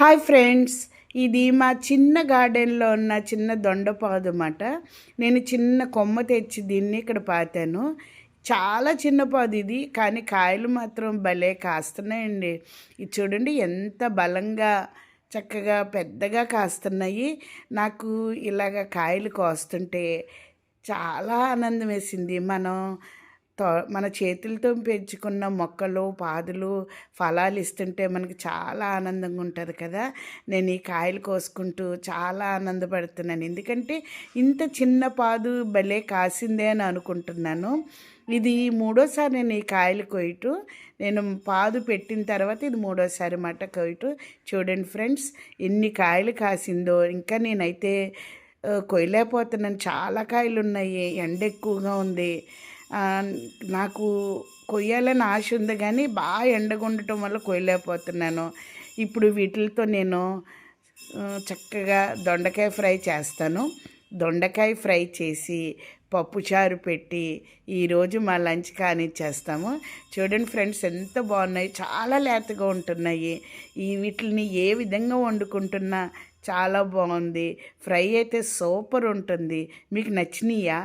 Hi friends ఇది మా చిన్న గార్డెన్లో ఉన్న చిన్న దొండపాదు అన్నమాట నేను చిన్న కొమ్మ తెచ్చి దీన్ని ఇక్కడ పాతాను. చాలా చిన్న పాదు ఇది కానీ కాయలు మాత్రం భలే కాస్తున్నాయండి. ఇది చూడండి ఎంత బలంగా చక్కగా పెద్దగా కాస్తున్నాయి. నాకు ఇలాగ కాయలు కోస్తుంటే చాలా ఆనందం వేసింది. మనం మన చేతులతో పెంచుకున్న మొక్కలు పాదులు ఫలాలు ఇస్తుంటే మనకి చాలా ఆనందంగా ఉంటుంది కదా. నేను ఈ కాయలు కోసుకుంటూ చాలా ఆనందపడుతున్నాను. ఎందుకంటే ఇంత చిన్న పాదు భలే కాసిందే అని అనుకుంటున్నాను. ఇది మూడోసారి నేను ఈ కాయలు కొయ్యటం నేను పాదు పెట్టిన తర్వాత ఇది మూడోసారి మాట కొయ్యటం చూడండి ఫ్రెండ్స్ ఎన్ని కాయలు కాసిందో. ఇంకా నేనైతే కొయ్యలేకపోతున్నాను. చాలా కాయలు ఉన్నాయి. ఎండ ఎక్కువగా ఉంది. నాకు కొయ్యాలని ఆశ ఉంది కానీ బాగా ఎండగా ఉండటం వల్ల కొయ్యలేకపోతున్నాను. ఇప్పుడు వీటితో నేను చక్కగా దొండకాయ ఫ్రై చేస్తాను. దొండకాయ ఫ్రై చేసి పప్పుచారు పెట్టి ఈరోజు మా లంచ్ కానిచ్చేస్తాము. చూడండి ఫ్రెండ్స్ ఎంత బాగున్నాయి. చాలా లేతగా ఉంటున్నాయి. ఈ వీటిని ఏ విధంగా వండుకుంటున్నా చాలా బాగుంది. ఫ్రై అయితే సూపర్ ఉంటుంది. మీకు నచ్చినాయా?